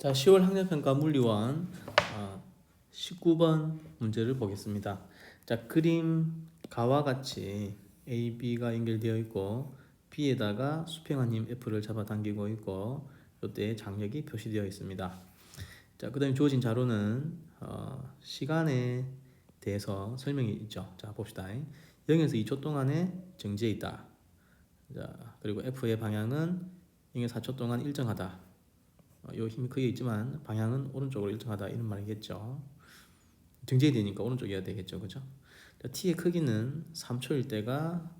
자, 10월 학력평가 물리원 어, 19번 문제를 보겠습니다. 자, 그림 가와 같이 A, B가 연결되어 있고 B에다가 수평한 힘 F를 잡아당기고 있고 이때 장력이 표시되어 있습니다. 자, 그 다음에 주어진 자료는 어, 시간에 대해서 설명이 있죠. 자, 봅시다. 0에서 2초 동안에 정지해 있다. 자, 그리고 F의 방향은 0에서 4초 동안 일정하다. 어, 요 힘이 크게 있지만 방향은 오른쪽으로 일정하다 이런 말이겠죠. 정제이 되니까 오른쪽이어야 되겠죠, 그죠? 자, t의 크기는 3초일 때가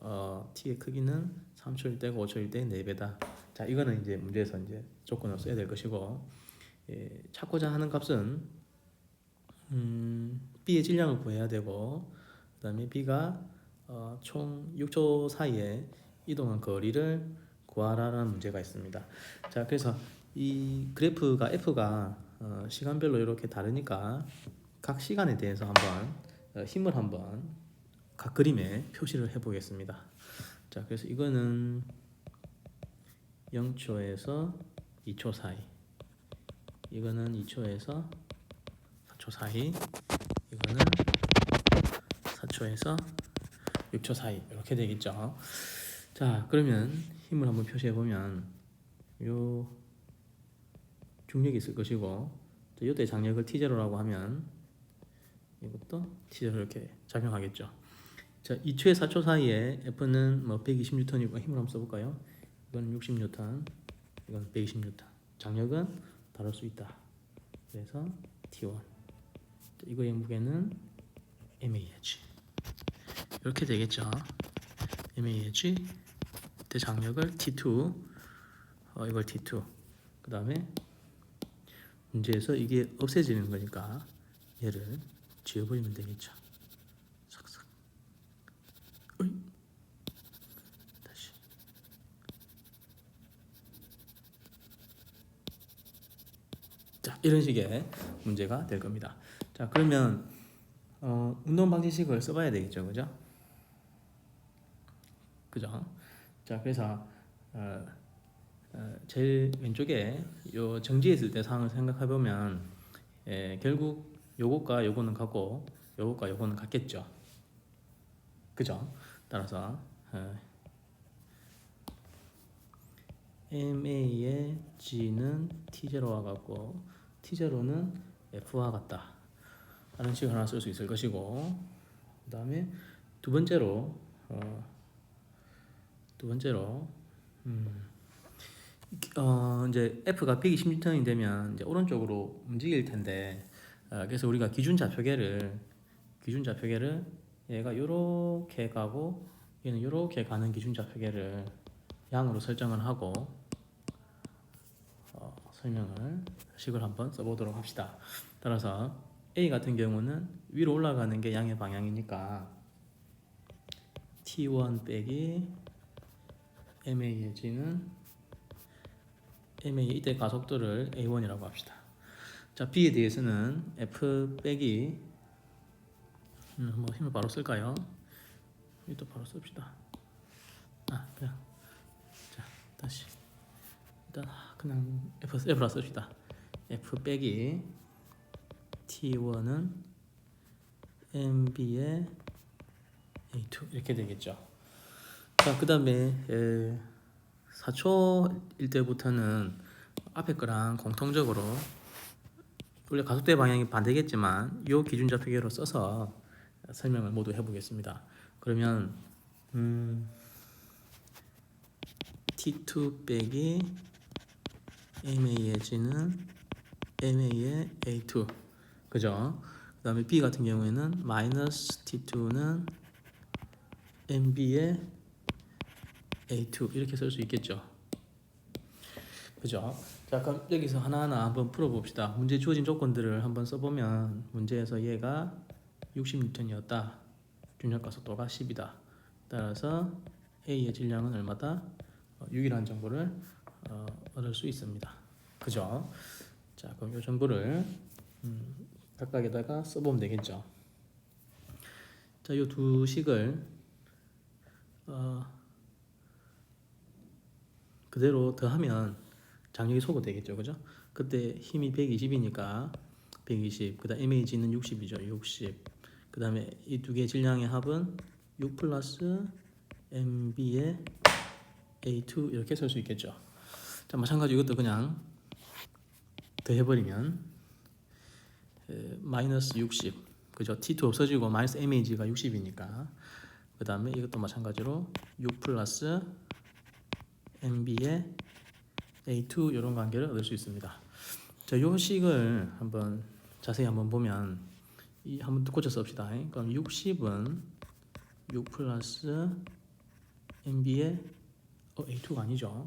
어, t의 크기는 3초일 때가 5초일 때 4배다. 자, 이거는 이제 문제에서 이제 조건을 써야 될 것이고 예, 찾고자 하는 값은 음, b의 질량을 구해야 되고 그다음에 b가 어, 총 6초 사이에 이동한 거리를 구하라는 문제가 있습니다. 자, 그래서 이 그래프가 f가 어, 시간별로 이렇게 다르니까 각 시간에 대해서 한번 어, 힘을 한번 각 그림에 표시를 해 보겠습니다. 자, 그래서 이거는 0초에서 2초 사이, 이거는 2초에서 4초 사이, 이거는 4초에서 6초 사이 이렇게 되겠죠. 자, 그러면 힘을 한번 표시해 보면 요 중력이 있을 것이고 또 이때 장력을 T0라고 하면 이것도 T0 이렇게 작용하겠죠. 자, 2초에 4초 사이에 F는 뭐 120N이고 힘을 한번 써볼까요? 이건 60N, 이건 120N. 장력은 다를 수 있다. 그래서 T1. 자, 이거의 무게는 MAH. 이렇게 되겠죠. MAH 대 장력을 T2, 어, 이걸 T2. 그 다음에 문제에서 이게 없애지는 거니까 얘를 지워버리면 되겠죠. 삭삭. 어이. 다시. 자, 이런 식의 문제가 될 겁니다. 자, 그러면 어, 운동 방지식을 써봐야 되겠죠, 그죠? 그죠? 자, 그래서 어, 어, 제일 왼쪽에 요 정지했을 때 상황을 생각해 보면 예, 결국 요것과 요거는 같고 요것과 요거는 같겠죠. 그죠? 따라서 어, MA의 G는 T0와 같고 T0는 F와 같다. 라는 식을 하나 쓸 수 있을 것이고 그 다음에 두 번째로 어, 두 번째로 음, 어, 이제 F가 120N이 되면 이제 오른쪽으로 움직일 텐데 어, 그래서 우리가 기준 좌표계를 기준 좌표계를 얘가 요렇게 가고 얘는 요렇게 가는 기준 좌표계를 양으로 설정을 하고 어, 설명을 식을 한번 써보도록 합시다. 따라서 A 같은 경우는 위로 올라가는 게 양의 방향이니까 T1 빼기 MA의 G는 MA의 이때 가속도를 A1이라고 합시다. 자, B에 대해서는 F 빼기 음, 뭐 힘을 바로 쓸까요? 이것도 바로 씁시다. 아, 그냥 자, 다시 일단 그냥 F F라 씁시다. F 빼기 T1은 MB의 A2 이렇게 되겠죠. 자, 그 다음에 4초일 때부터는 앞에 거랑 공통적으로 원래 가속도의 방향이 반대겠지만 이 기준 좌표계로 써서 설명을 모두 해보겠습니다. 그러면 음, T2 빼기 MA의 G는 MA의 A2 그죠? 그 다음에 B 같은 경우에는 마이너스 T2는 MB의 A2 이렇게 쓸 수 있겠죠. 그죠? 자, 그럼 여기서 하나하나 한번 풀어봅시다. 문제 주어진 조건들을 한번 써보면 문제에서 얘가 60N이었다. 중력가 속도가 10이다. 따라서 A의 질량은 얼마다? 어, 6이라는 정보를 어, 얻을 수 있습니다. 그죠? 자, 그럼 이 정보를 음, 각각에다가 써보면 되겠죠. 자, 이 두 식을 어, 그대로 더하면 장력이 소거되겠죠, 그죠? 그때 힘이 120이니까 120. 그 다음 MAG는 60이죠, 60. 그 다음에 이 두 개의 질량의 합은 6 플러스 MB의 A2 이렇게 쓸 수 있겠죠. 자, 마찬가지 이것도 그냥 더해버리면 에, 마이너스 60 그죠? T2 없어지고 마이너스 MAG가 60이니까 그 다음에 이것도 마찬가지로 6 플러스 MB의 A2 이런 관계를 얻을 수 있습니다. 자, 요 식을 한번 자세히 한번 보면 이 한번 고쳐 씁시다. 그럼 60은 6 플러스 MB의 어, A2가 아니죠.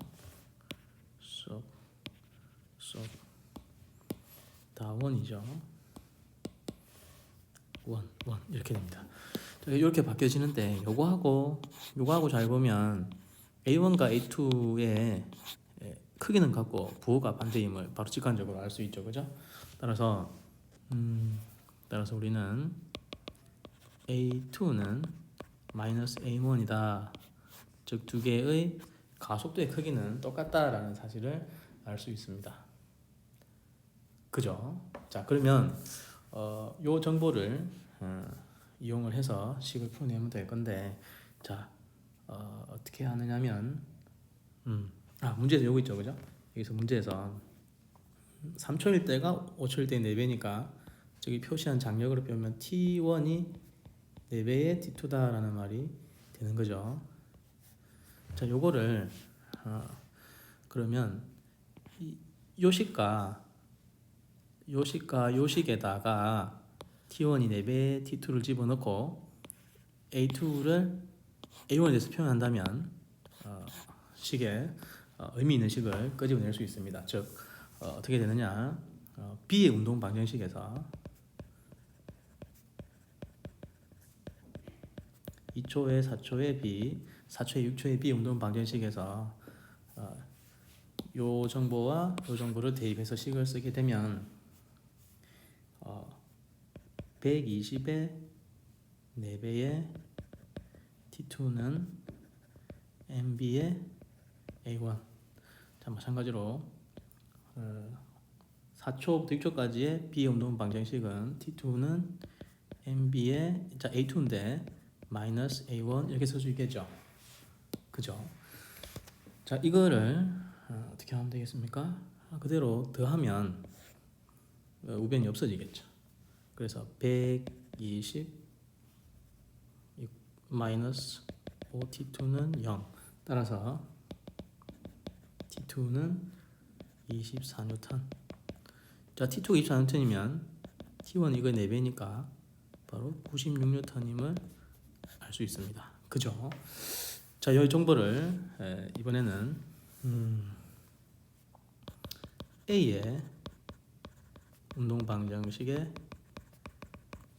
쏙, 쏙, 다 원이죠. 원, 원 이렇게 됩니다. 자, 이렇게 바뀌어지는데 요거하고 요거하고 잘 보면 A1과 A2의 크기는 같고 부호가 반대임을 바로 직관적으로 알 수 있죠, 그죠? 따라서 음, 따라서 우리는 A2는 마이너스 A1이다. 즉 두 개의 가속도의 크기는 똑같다라는 사실을 알 수 있습니다. 그죠? 자 그러면 어, 요 정보를 어, 이용을 해서 식을 풀어내면 될 건데 자 어, 어떻게 하느냐면 음, 아 문제에서 요거 있죠 그죠? 여기서 문제에서 3초일 때가 5초일 때 4배니까 저기 표시한 장력으로 빼면 T1이 4배의 T2다라는 말이 되는 거죠. 자, 요거를 어, 그러면 이 요식과 요식과 요식에다가 T1이 4배 T2를 집어넣고 A2를 A1에 대해서 표현한다면 어, 식에 어, 의미 있는 식을 끄집어낼 수 있습니다. 즉 어, 어떻게 되느냐 어, B의 운동 방정식에서 2초에 4초에 B, 4초에 6초에 B 운동 방정식에서 어, 요 정보와 요 정보를 대입해서 식을 쓰게 되면 어, 120의 4배의 T2는 MB의 A1 자 마찬가지로 어, 4초부터 6초까지의 B 운동 방정식은 T2는 MB의 자 A2인데 마이너스 A1 이렇게 쓸 수 있겠죠. 그죠? 자 이거를 어, 어떻게 하면 되겠습니까? 아, 그대로 더하면 어, 우변이 없어지겠죠. 그래서 120 마이너스 5T2는 0 따라서 T2는 24N 자 T2가 24N이면 T1 이거 4배니까 바로 96N임을 알 수 있습니다. 그죠? 자 여기 정보를 에, 이번에는 음, A의 운동 방정식에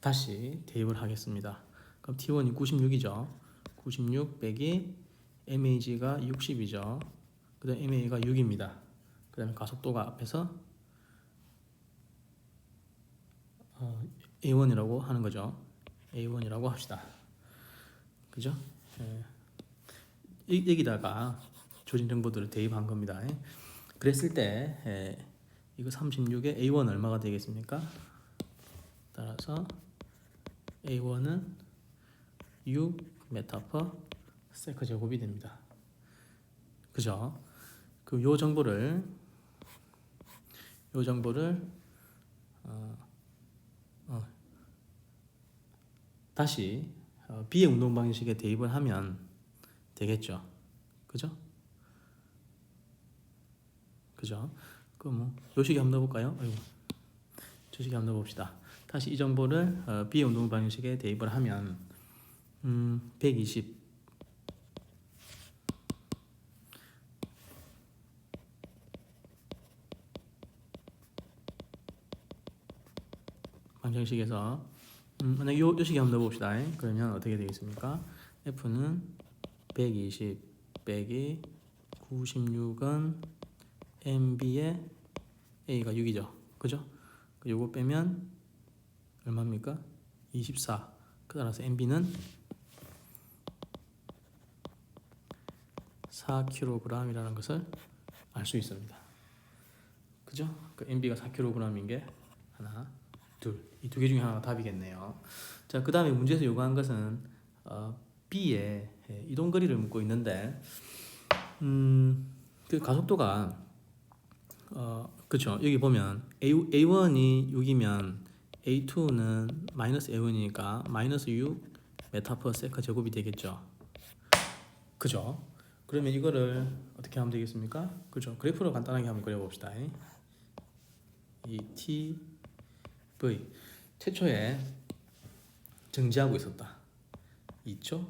다시 대입을 하겠습니다 그럼 T1이 96이죠 96 빼기 MAG가 60이죠 그 다음 MA가 6입니다 그 다음에 가속도가 앞에서 어, A1이라고 하는 거죠 A1이라고 합시다 그죠? 예. 이- 여기다가 조진 정보들을 대입한 겁니다 예. 그랬을 때 예, 이거 36에 A1 얼마가 되겠습니까? 따라서 A1은 6 메타 퍼 세크 제곱이 됩니다. 그죠? 그럼 요 정보를 요 정보를 어, 어, 다시 어, B의 운동 방식에 대입을 하면 되겠죠. 그죠? 그죠? 그럼 뭐 요 식에 한번 넣어볼까요? 아이고, 저 식에 한번 넣어봅시다. 다시 이 정보를 어, B의 운동 방식에 대입을 하면 음, 120 방정식에서 음, 만약 요, 요 식에 한번 넣어봅시다. 그러면 어떻게 되겠습니까? F는 120 빼기 96은 MB의 A가 6이죠. 그죠? 그 요거 빼면 얼마입니까? 24. 그 따라서 MB는 4kg이라는 것을 알 수 있습니다. 그죠? 그 MB가 4kg인 게 하나, 둘. 이 두 개 중에 하나가 답이겠네요. 자, 그 다음에 문제에서 요구한 것은 어, B의 예, 이동 거리를 묻고 있는데 음, 그 가속도가 어, 그렇죠. 여기 보면 A, A1이 6이면 A2는 마이너스 A1이니까 마이너스 6 메타 퍼 세컨 제곱이 되겠죠. 그죠? 그러면 이거를 어떻게 하면 되겠습니까? 그죠? 그래프로 간단하게 한번 그려봅시다. 이 T, V 최초에 정지하고 있었다. 2초,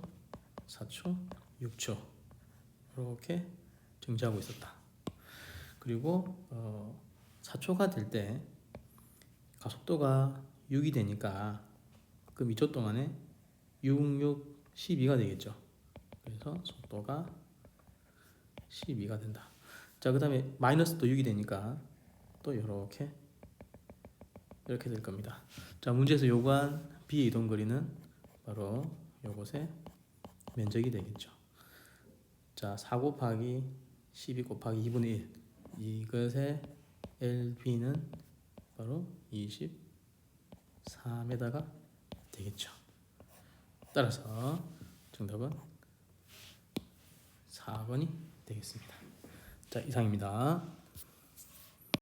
4초, 6초 이렇게 정지하고 있었다. 그리고 어, 4초가 될 때 가속도가 6이 되니까 그 2초 동안에 6, 6, 12가 되겠죠. 그래서 속도가 12가 된다. 자, 그 다음에 마이너스도 6이 되니까 또 이렇게 이렇게 될 겁니다. 자, 문제에서 요구한 B의 이동 거리는 바로 요것의 면적이 되겠죠. 자, 4 곱하기 12 곱하기 2분의 1 이것의 LB는 바로 24m가 되겠죠. 따라서 정답은 4번이 되겠습니다. 자, 이상입니다.